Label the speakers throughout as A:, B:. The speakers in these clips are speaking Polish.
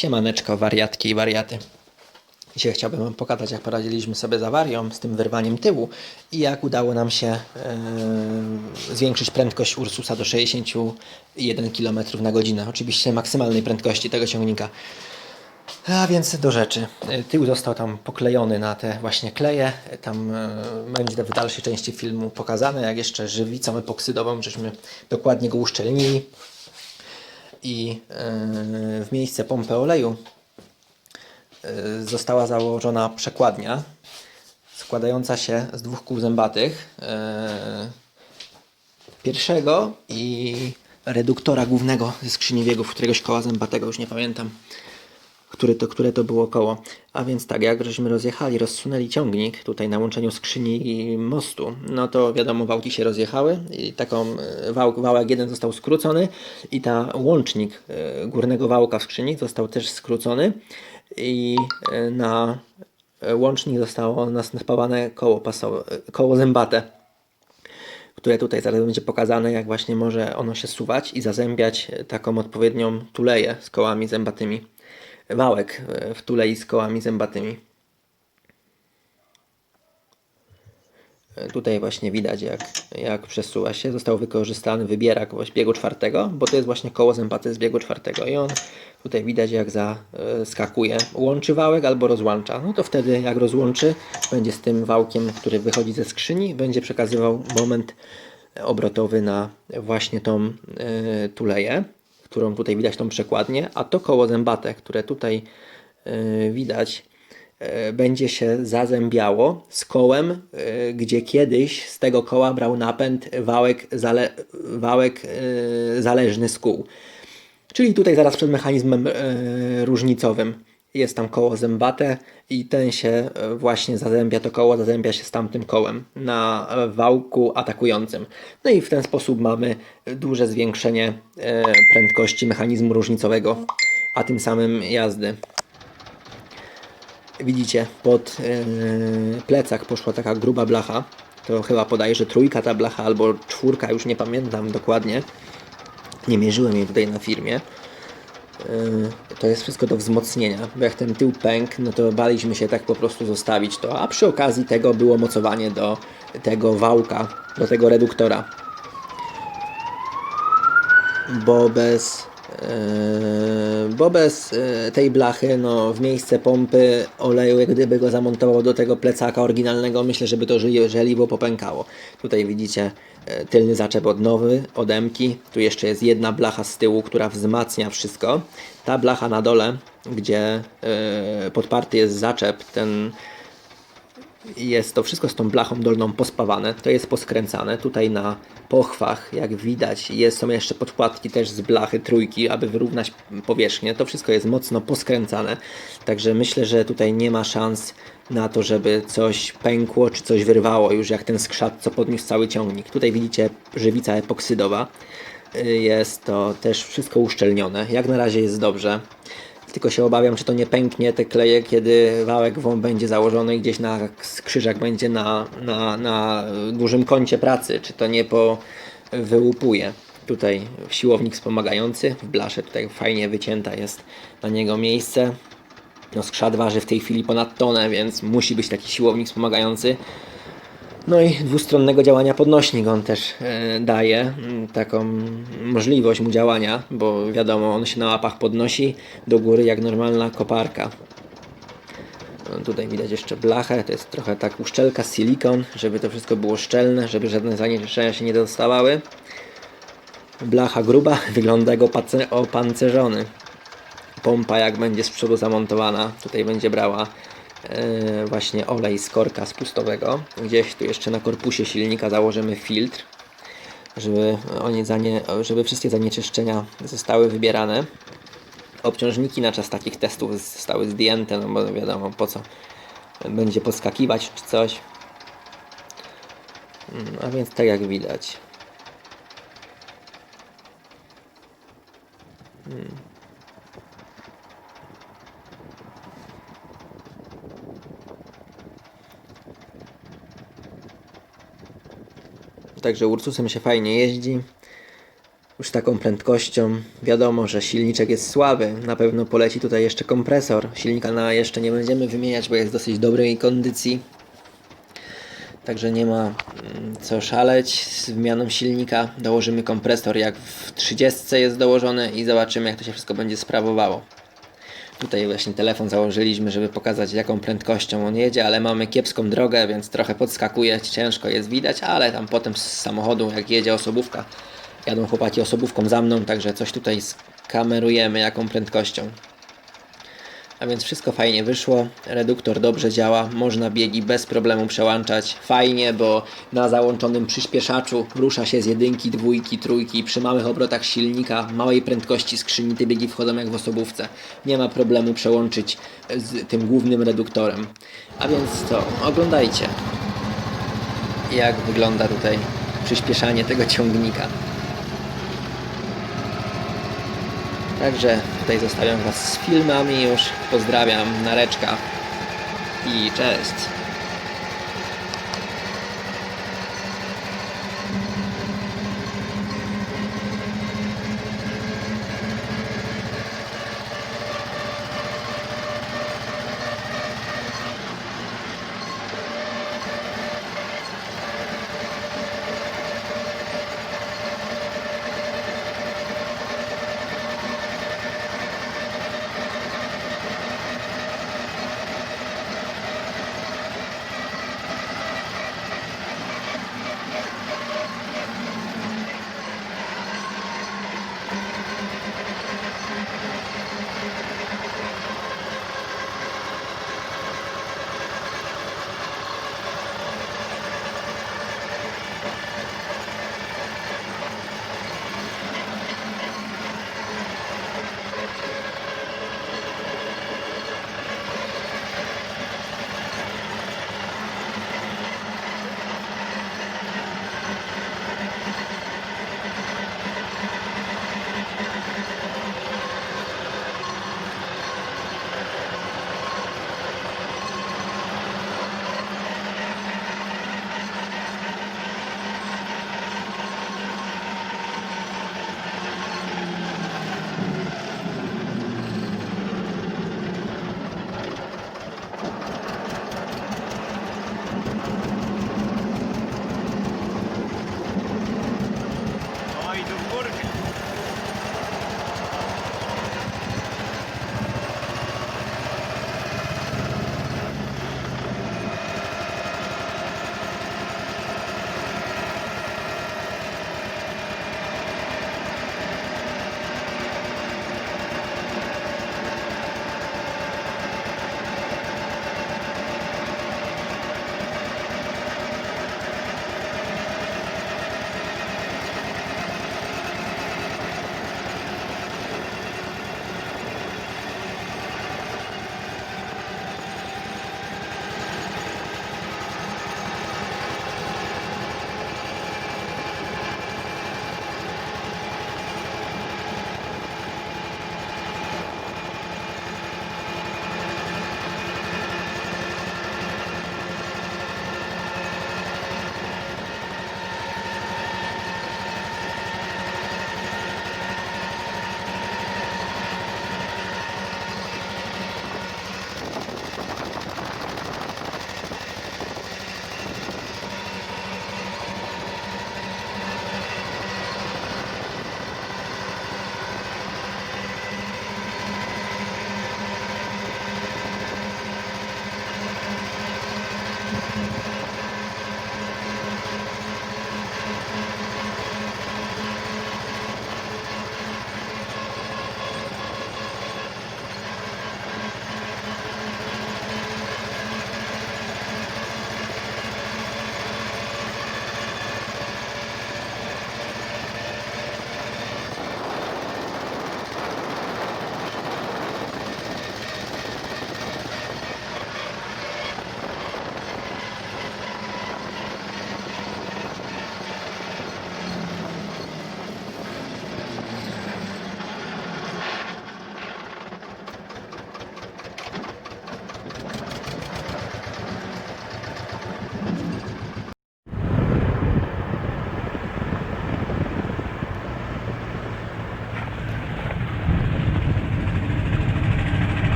A: Siemaneczko, wariatki i wariaty. Dzisiaj chciałbym Wam pokazać, jak poradziliśmy sobie z awarią, z tym wyrwaniem tyłu i jak udało nam się e, zwiększyć prędkość Ursusa do 61 km na godzinę. Oczywiście maksymalnej prędkości tego ciągnika. A więc do rzeczy. E, Tył został tam poklejony na te właśnie kleje. Tam e, będzie w dalszej części filmu pokazane, jak jeszcze żywicą epoksydową, żeśmy dokładnie go uszczelnili. I e, w miejsce pompy oleju e, została założona przekładnia składająca się z dwóch kół zębatych. e, Pierwszego i reduktora głównego ze skrzyni biegów, któregoś koła zębatego, już nie pamiętam które to, które to było koło. A więc tak, jak żeśmy rozjechali, rozsunęli ciągnik tutaj na łączeniu skrzyni i mostu, no to wiadomo, wałki się rozjechały i taką e, wał, wałek jeden został skrócony i ta łącznik e, górnego wałka w skrzyni został też skrócony i e, na łącznik zostało naspawane koło pasowe, koło zębate które tutaj zaraz będzie pokazane, jak właśnie może ono się suwać i zazębiać taką odpowiednią tuleję z kołami zębatymi. Wałek e, w tulei z kołami zębatymi. E, Tutaj właśnie widać, jak, jak przesuwa się. Został wykorzystany wybierak z biegu czwartego, bo to jest właśnie koło zębate z biegu czwartego. I on tutaj widać, jak zaskakuje. Łączy wałek albo rozłącza. No to wtedy, jak rozłączy, będzie z tym wałkiem, który wychodzi ze skrzyni, będzie przekazywał moment obrotowy na właśnie tą y, tuleję, którą tutaj widać, tą przekładnię. A to koło zębate, które tutaj y, widać, e, będzie się zazębiało z kołem, e, gdzie kiedyś z tego koła brał napęd wałek, zale, wałek e, zależny z kół. Czyli tutaj zaraz przed mechanizmem e, różnicowym jest tam koło zębate i ten się e, właśnie zazębia, to koło zazębia się z tamtym kołem na e, wałku atakującym. No i w ten sposób mamy duże zwiększenie e, prędkości mechanizmu różnicowego, a tym samym jazdy. Widzicie, pod yy, plecak poszła taka gruba blacha. To chyba podaje, że trójka ta blacha albo czwórka, już nie pamiętam dokładnie. Nie mierzyłem jej tutaj na firmie. Yy, to jest wszystko do wzmocnienia, bo jak ten tył pękł, no to baliśmy się tak po prostu zostawić to, a przy okazji tego było mocowanie do tego wałka, do tego reduktora. Bo bez, bo bez e, tej blachy, no, w miejsce pompy oleju, jak gdyby go zamontował do tego plecaka oryginalnego, myślę, żeby to żeliwo popękało. Tutaj widzicie e, tylny zaczep od nowy, od emki. Tu jeszcze jest jedna blacha z tyłu, która wzmacnia wszystko. Ta blacha na dole, gdzie podparty jest zaczep, ten jest to wszystko z tą blachą dolną pospawane, to jest poskręcane. Tutaj na pochwach, jak widać, jest, są jeszcze podkładki też z blachy trójki, aby wyrównać powierzchnię. To wszystko jest mocno poskręcane, także myślę, że tutaj nie ma szans na to, żeby coś pękło czy coś wyrwało, już jak ten skrzat, co podniósł cały ciągnik. Tutaj widzicie żywica epoksydowa. Y, Jest to też wszystko uszczelnione. Jak na razie jest dobrze. Tylko się obawiam, czy to nie pęknie te kleje, kiedy wałek wą będzie założony gdzieś na skrzyżach będzie na, na, na dużym kącie pracy, czy to nie po wyłupuje. Tutaj siłownik wspomagający w blasze, tutaj fajnie wycięta jest na niego miejsce. No skrzat waży w tej chwili ponad tonę, więc musi być taki siłownik wspomagający. No i dwustronnego działania podnośnik on też e, daje mm, taką możliwość mu działania, bo wiadomo, on się na łapach podnosi do góry jak normalna koparka. No, tutaj widać jeszcze blachę, to jest trochę tak uszczelka, silikon, żeby to wszystko było szczelne, żeby żadne zanieczyszczenia się nie dostawały. Blacha gruba, wygląda opace- opancerzony pompa jak będzie z przodu zamontowana, tutaj będzie brała właśnie olej z korka spustowego. Gdzieś tu jeszcze na korpusie silnika założymy filtr, żeby, oni zanie, żeby wszystkie zanieczyszczenia zostały wybierane. Obciążniki na czas takich testów zostały zdjęte, no bo wiadomo po co będzie podskakiwać czy coś. Mm, A więc tak jak widać. Także Ursusem się fajnie jeździ. już taką prędkością. Wiadomo, że silniczek jest słaby. Na pewno poleci tutaj jeszcze kompresor. Silnika na jeszcze nie będziemy wymieniać, bo jest w dosyć dobrej kondycji. Także nie ma mm, co szaleć z wymianą silnika. Dołożymy kompresor jak w 30 jest dołożony i zobaczymy jak to się wszystko będzie sprawowało. Tutaj właśnie telefon założyliśmy, żeby pokazać jaką prędkością on jedzie, ale mamy kiepską drogę, więc trochę podskakuje, ciężko jest widać, ale tam potem z samochodu jak jedzie osobówka, jadą chłopaki osobówką za mną, także coś tutaj skamerujemy jaką prędkością. A więc wszystko fajnie wyszło, reduktor dobrze działa, można biegi bez problemu przełączać. Fajnie, bo na załączonym przyspieszaczu rusza się z jedynki, dwójki, trójki, przy małych obrotach silnika, małej prędkości skrzyni te biegi wchodzą jak w osobówce. Nie ma problemu przełączyć z tym głównym reduktorem. A więc co, oglądajcie jak wygląda tutaj przyspieszanie tego ciągnika. Także tutaj zostawiam Was z filmami już. Pozdrawiam, Nareczka i cześć.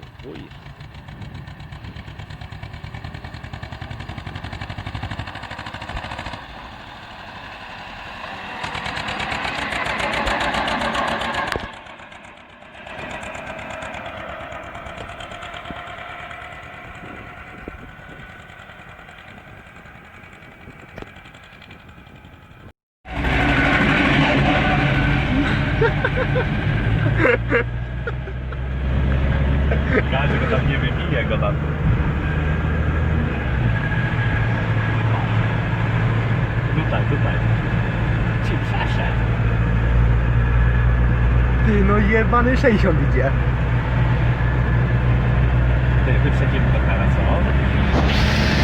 B: すごい。Tutaj. Ci przeszedł.
C: Ty, no jebany 60 idzie.
B: Ty, wyprzedzimy go teraz, o?